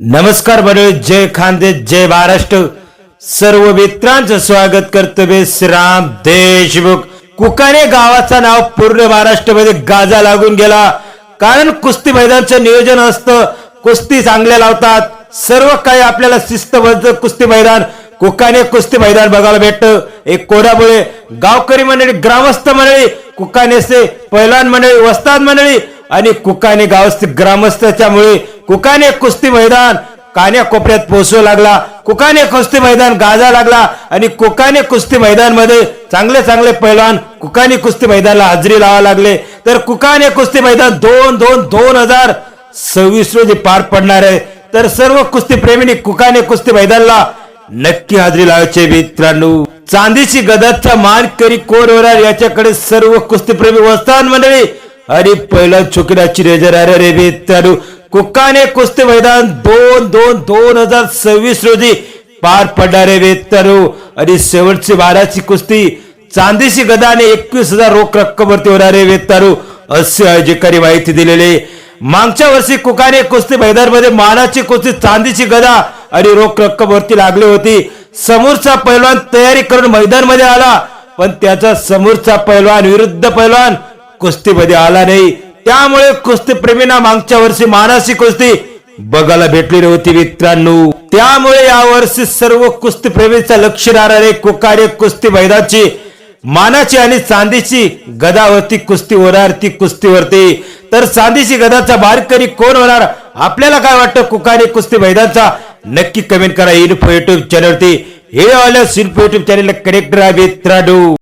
नमस्कार बरे जय खानदे जय महाराष्ट्र. सर्व मित्रांचं स्वागत कर्तव्य श्रीराम देशमुख. कुकाने गावाचं नाव पूर्ण महाराष्ट्रामध्ये गाजा लागून गेला. कारण कुस्ती मैदानचं नियोजन असतं. कुस्ती चांगल्या लावतात. सर्व काही आपल्याला शिस्तबद्ध कुस्ती मैदान कुकाने कुस्ती मैदान बघायला भेटतं. एक कोणामुळे गावकरी मंडळी ग्रामस्थ मंडळी कुकानेचे पैलवान मंडळी वस्ताद मंडळी आणि कुकाने गावस्थ ग्रामस्थाच्यामुळे कुकाने कुस्ती मैदान कान्या कोपऱ्यात पोहोचू लागला. कुकाने कुस्ती मैदान गाजा लागला. आणि कुकाने कुस्ती मैदानमध्ये चांगले चांगले पैलवान कुकाने कुस्ती मैदानाला हजेरी लावा लागले. तर कुकाने कुस्ती मैदान दोन दोन दोन हजार सव्वीस रोजी पार पडणार आहे. तर सर्व कुस्ती प्रेमींनी कुकाने कुस्ती मैदानला नक्की हजेरी लावायचे मित्रांनो. चांदीची गदाचा मान करी कोण होणार याच्याकडे सर्व कुस्तीप्रेमी वस्तान मंडळी. आणि पहिला चुकण्याची रेजर अरे रे मित्रांनो. कुक्काने कुस्ती मैदान दोन दोन दोन हजार सव्वीस रोजी पार पडणारे मित्रांनो आणि शेवटची बाराची कुस्ती चांदीशी गदाने एकवीस हजार रोख रक्कमवरती होणारे मित्रांनो असे आयोजकांनी माहिती दिलेली मागच्या वर्षी कुकाने कुस्ती मैदानमध्ये मानाची कुस्ती चांदीची गदा आणि रोख रक्कम वरती लागली होती. समोरचा पैलवान तयारी करून मैदानमध्ये आला पण त्याचा समोरचा पैलवान विरुद्ध पैलवान कुस्तीमध्ये आला नाही. त्यामुळे कुस्ती प्रेमींना मागच्या वर्षी मानाची कुस्ती बघायला भेटली नव्हती मित्रांनो. त्यामुळे या वर्षी सर्व कुस्तीप्रेमींचा लक्ष राहणारे कुकारे कुस्ती मैदानची मानाची आणि चांदीची गदावरती कुस्ती होणार ती कुस्तीवरती. तर चांदीची गदाचा बारकरी कोण होणार? आपल्याला काय वाटतं? कुकारे कुस्ती मैदानचा? नक्की कमेंट करा. इन्फो युट्यूब चॅनलवरती. हे आल्यास सिल्फ युट्यूब चॅनलला कनेक्ट राहा मित्रांनो.